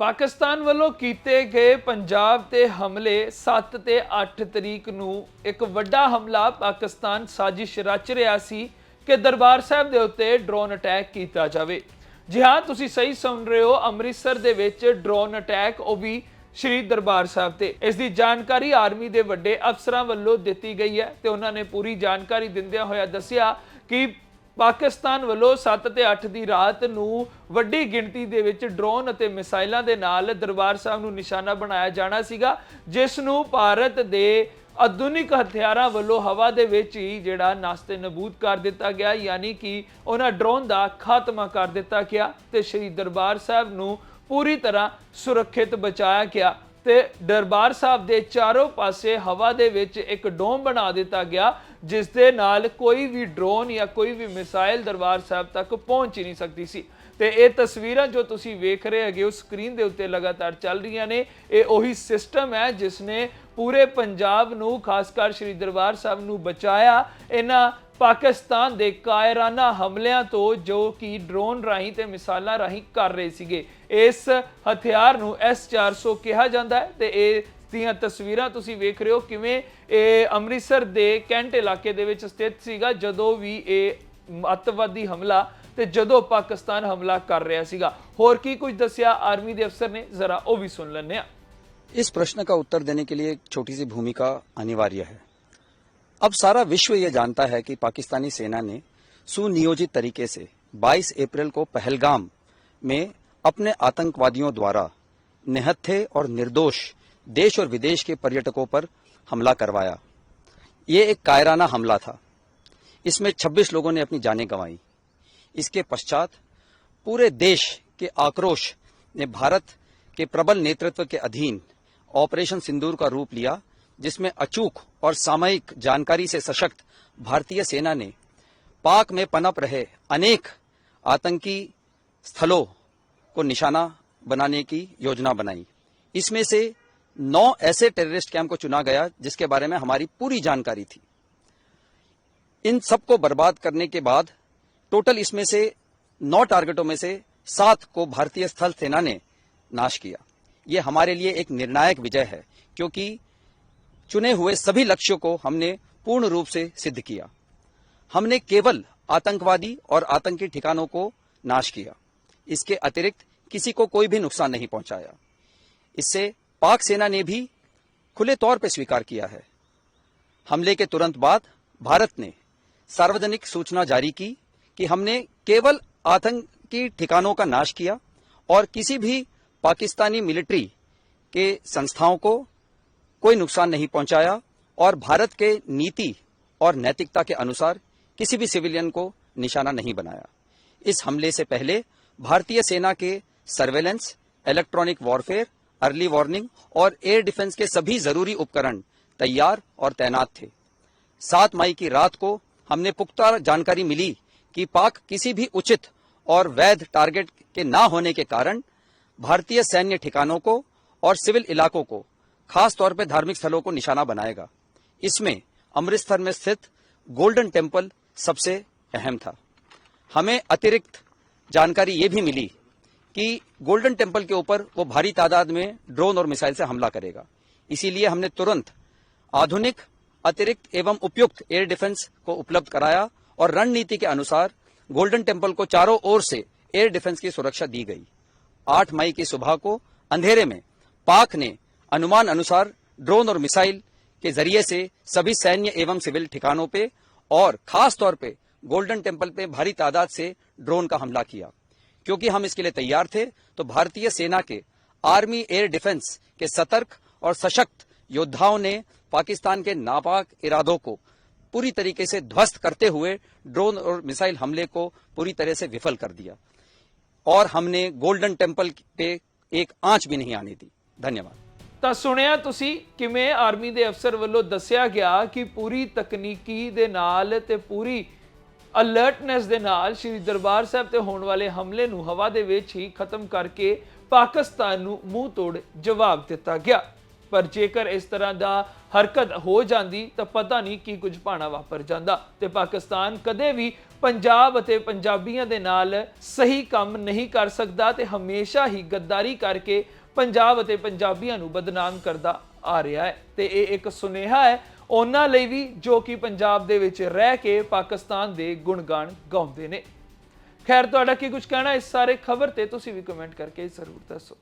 ਪਾਕਿਸਤਾਨ ਵੱਲੋਂ ਕੀਤੇ ਗਏ ਪੰਜਾਬ ਤੇ ਹਮਲੇ 7 ਤੇ 8 ਤਰੀਕ ਨੂੰ ਇੱਕ ਵੱਡਾ ਹਮਲਾ ਪਾਕਿਸਤਾਨ ਸਾਜ਼ਿਸ਼ ਰਚ ਰਿਹਾ ਸੀ ਕਿ ਦਰਬਾਰ ਸਾਹਿਬ ਦੇ ਉੱਤੇ ਡਰੋਨ ਅਟੈਕ ਕੀਤਾ ਜਾਵੇ। ਜੀ ਹਾਂ, ਤੁਸੀਂ ਸਹੀ ਸੁਣ ਰਹੇ ਹੋ, ਅੰਮ੍ਰਿਤਸਰ ਦੇ ਵਿੱਚ ਡਰੋਨ ਅਟੈਕ, ਉਹ ਵੀ ਸ਼੍ਰੀ ਦਰਬਾਰ ਸਾਹਿਬ ਤੇ। ਇਸ ਦੀ ਜਾਣਕਾਰੀ ਆਰਮੀ ਦੇ ਵੱਡੇ ਅਫਸਰਾਂ ਵੱਲੋਂ ਦਿੱਤੀ ਗਈ ਹੈ ਤੇ ਉਹਨਾਂ ਨੇ ਪੂਰੀ ਜਾਣਕਾਰੀ ਦਿੰਦਿਆਂ ਹੋਇਆ ਦੱਸਿਆ ਕਿ ਪਾਕਿਸਤਾਨ ਵੱਲੋਂ 7 ਤੇ 8 ਦੀ ਰਾਤ ਨੂੰ ਵੱਡੀ ਗਿਣਤੀ ਦੇ ਵਿੱਚ ਡਰੋਨ ਅਤੇ ਮਿਸਾਈਲਾਂ ਦੇ ਨਾਲ ਦਰਬਾਰ ਸਾਹਿਬ ਨੂੰ ਨਿਸ਼ਾਨਾ ਬਣਾਇਆ ਜਾਣਾ ਸੀਗਾ, ਜਿਸ ਨੂੰ ਭਾਰਤ ਦੇ ਆਧੁਨਿਕ ਹਥਿਆਰਾਂ ਵੱਲੋਂ ਹਵਾ ਦੇ ਵਿੱਚ ਹੀ ਜਿਹੜਾ ਨਾਸਤੇ ਨਬੂਦ ਕਰ ਦਿੱਤਾ ਗਿਆ, ਯਾਨੀ ਕਿ ਉਹਨਾਂ ਡਰੋਨ ਦਾ ਖਾਤਮਾ ਕਰ ਦਿੱਤਾ ਗਿਆ ਤੇ ਸ੍ਰੀ ਦਰਬਾਰ ਸਾਹਿਬ ਨੂੰ ਪੂਰੀ ਤਰ੍ਹਾਂ ਸੁਰੱਖਿਅਤ ਬਚਾਇਆ ਗਿਆ ਤੇ ਦਰਬਾਰ ਸਾਹਿਬ ਦੇ ਚਾਰੋਂ ਪਾਸੇ ਹਵਾ ਦੇ ਵਿੱਚ ਇੱਕ ਡੋਮ ਬਣਾ ਦਿੱਤਾ ਗਿਆ ਜਿਸ ਦੇ ਨਾਲ ਕੋਈ ਵੀ ਡਰੋਨ ਜਾਂ ਕੋਈ ਵੀ ਮਿਸਾਈਲ ਦਰਬਾਰ ਸਾਹਿਬ ਤੱਕ ਪਹੁੰਚ ਹੀ ਨਹੀਂ ਸਕਦੀ ਸੀ। ਤੇ ਇਹ ਤਸਵੀਰਾਂ ਜੋ ਤੁਸੀਂ ਵੇਖ ਰਹੇ ਹੈਗੇ, ਉਹ ਸਕਰੀਨ ਦੇ ਉੱਤੇ ਲਗਾਤਾਰ ਚੱਲ ਰਹੀਆਂ ਨੇ। ਇਹ ਉਹੀ ਸਿਸਟਮ ਹੈ ਜਿਸ ਨੇ ਪੂਰੇ ਪੰਜਾਬ ਨੂੰ, ਖਾਸ ਕਰ ਸ੍ਰੀ ਦਰਬਾਰ ਸਾਹਿਬ ਨੂੰ ਬਚਾਇਆ। ਇਹਨਾਂ ਪਾਕਿਸਤਾਨ ਦੇ ਕਾਇਰਾਨਾ ਹਮਲਿਆਂ ਤੋਂ ਜੋ ਕਿ ਡਰੋਨ ਰਾਹੀਂ ਤੇ ਮਿਸਾਲਾਂ ਰਾਹੀਂ ਕਰ ਰਹੇ ਸੀਗੇ। ਇਸ ਹਥਿਆਰ ਨੂੰ S400 ਕਿਹਾ ਜਾਂਦਾ ਹੈ ਤੇ ਇਹ ਦੀਆਂ ਤਸਵੀਰਾਂ ਤੁਸੀਂ ਵੇਖ ਰਹੇ ਹੋ ਕਿਵੇਂ ਇਹ ਅੰਮ੍ਰਿਤਸਰ ਦੇ ਕੈਂਟ ਇਲਾਕੇ ਦੇ ਵਿੱਚ ਸਥਿਤ ਸੀਗਾ ਜਦੋਂ ਵੀ ਇਹ ਅੱਤਵਾਦੀ ਹਮਲਾ ਤੇ ਜਦੋਂ ਪਾਕਿਸਤਾਨ ਹਮਲਾ ਕਰ ਰਿਹਾ ਸੀਗਾ ਹੋਰ ਕੀ ਕੁਝ ਦੱਸਿਆ ਆਰਮੀ ਦੇ ਅਫਸਰ ਨੇ ਜ਼ਰਾ ਉਹ ਵੀ ਸੁਣ ਲੈਂਦੇ ਆ इस प्रश्न का उत्तर देने के लिए एक छोटी सी भूमिका अनिवार्य है अब सारा विश्व ये जानता है कि पाकिस्तानी सेना ने सुनियोजित तरीके से 22 अप्रैल को पहलगाम में अपने आतंकवादियों द्वारा निहत्थे और निर्दोष देश और विदेश के पर्यटकों पर हमला करवाया। ये एक कायराना हमला था। इसमें 26 लोगों ने अपनी जानें गंवाई। इसके पश्चात पूरे देश के आक्रोश ने भारत के प्रबल नेतृत्व के अधीन ऑपरेशन सिंदूर का रूप लिया, जिसमें अचूक और सामयिक जानकारी से सशक्त भारतीय सेना ने पाक में पनप रहे अनेक आतंकी स्थलों को निशाना बनाने की योजना बनाई। इसमें से नौ ऐसे टेररिस्ट कैंप को चुना गया जिसके बारे में हमारी पूरी जानकारी थी। इन सबको बर्बाद करने के बाद टोटल इसमें से नौ टारगेटों में से सात को भारतीय स्थल सेना ने नाश किया। ये हमारे लिए एक निर्णायक विजय है, क्योंकि चुने हुए सभी लक्ष्यों को हमने पूर्ण रूप से सिद्ध किया। हमने केवल आतंकवादी और आतंकी ठिकानों को नाश किया। इसके अतिरिक्त किसी को कोई भी नुकसान नहीं पहुँचाया। इससे पाक सेना ने भी खुले तौर पर स्वीकार किया है। हमले के तुरंत बाद भारत ने सार्वजनिक सूचना जारी की कि हमने केवल आतंकी ठिकानों का नाश किया और किसी भी पाकिस्तानी मिलिट्री के संस्थाओं को कोई नुकसान नहीं पहुँचाया और भारत के नीति और नैतिकता के अनुसार किसी भी सिविलियन को निशाना नहीं बनाया। इस हमले से पहले भारतीय सेना के surveillance, electronic warfare early warning और एयर डिफेंस के सभी ज़रूरी उपकरण तैयार और तैनात थे। सात मई की रात को हमने पुख्ता जानकारी मिली कि पाक किसी भी उचित और वैध टारगेट के ना होने के कारण भारतीय सैन्य ठिकानों को और सिविल इलाकों को, खास तौर पर धार्मिक स्थलों को निशाना बनाएगा। इसमें अमृतसर में स्थित गोल्डन टेंपल सबसे अहम था। हमें अतिरिक्त जानकारी ये भी मिली कि गोल्डन टेंपल के ऊपर वो भारी तादाद में ड्रोन और मिसाइल से हमला करेगा। इसीलिए हमने तुरंत आधुनिक, अतिरिक्त एवं उपयुक्त एयर डिफेंस को उपलब्ध कराया और रणनीति के अनुसार गोल्डन टेंपल को चारों ओर से एयर डिफेंस की सुरक्षा दी गई। 8 मई की सुबह को अंधेरे में पाक ने अनुमान अनुसार ड्रोन और मिसाइल के ज़रिए से सभी सैन्य एवं सिविल ठिकानों पे और खास तौर पे गोल्डन टेंपल पे भारी तादाद से ड्रोन का हमला किया। क्योंकि हम इसके लिए तैयार थे तो भारतीय सेना के आर्मी एयर डिफेंस के सतर्क और सशक्त योद्धाओं ने पाकिस्तान के नापाक इरादों को पूरी तरीके से ध्वस्त करते हुए ड्रोन और मिसाइल हमले को पूरी तरह से विफल कर दिया और हमने गोल्डन टेम्पल पे एक आंच भी नहीं आने दी धन्यवाद ਤਾਂ ਸੁਣਿਆ ਤੁਸੀਂ ਕਿਵੇਂ ਆਰਮੀ ਦੇ ਅਫਸਰ ਵੱਲੋਂ ਦੱਸਿਆ ਗਿਆ ਕਿ ਪੂਰੀ ਤਕਨੀਕੀ ਦੇ ਨਾਲ ਤੇ ਪੂਰੀ ਅਲਰਟਨੈਸ ਦੇ ਨਾਲ ਸ੍ਰੀ ਦਰਬਾਰ ਸਾਹਿਬ ਤੇ ਹੋਣ ਵਾਲੇ ਹਮਲੇ ਨੂੰ ਹਵਾ ਦੇ ਵਿੱਚ ਹੀ ਖਤਮ ਕਰਕੇ ਪਾਕਿਸਤਾਨ ਨੂੰ ਮੂੰਹ ਤੋੜ ਜਵਾਬ ਦਿੱਤਾ ਗਿਆ। ਪਰ ਜੇਕਰ ਇਸ ਤਰ੍ਹਾਂ ਦਾ ਹਰਕਤ ਹੋ ਜਾਂਦੀ ਤਾਂ ਪਤਾ ਨਹੀਂ ਕੀ ਕੁਝ ਭਾਣਾ ਵਾਪਰ ਜਾਂਦਾ ਤੇ ਪਾਕਿਸਤਾਨ ਕਦੇ ਵੀ ਪੰਜਾਬ ਅਤੇ ਪੰਜਾਬੀਆਂ ਦੇ ਨਾਲ ਸਹੀ ਕੰਮ ਨਹੀਂ ਕਰ ਸਕਦਾ ਤੇ ਹਮੇਸ਼ਾ ਹੀ ਗੱਦਾਰੀ ਕਰਕੇ ਪੰਜਾਬ ਅਤੇ ਪੰਜਾਬੀਆਂ ਨੂੰ ਬਦਨਾਮ ਕਰਦਾ ਆ ਰਿਹਾ ਹੈ। ਤੇ ਇਹ ਇੱਕ ਸੁਨੇਹਾ ਹੈ ਉਹਨਾਂ ਲਈ ਵੀ ਜੋ ਕਿ ਪੰਜਾਬ ਦੇ ਵਿੱਚ ਰਹਿ ਕੇ ਪਾਕਿਸਤਾਨ ਦੇ ਗੁਣਗਾਨ ਗਾਉਂਦੇ ਨੇ। ਖੈਰ, ਤੁਹਾਡਾ ਕੀ ਕੁਝ ਕਹਿਣਾ ਇਸ ਸਾਰੇ ਖਬਰ ਤੇ ਤੁਸੀਂ ਵੀ ਕਮੈਂਟ ਕਰਕੇ ਜ਼ਰੂਰ ਦੱਸੋ।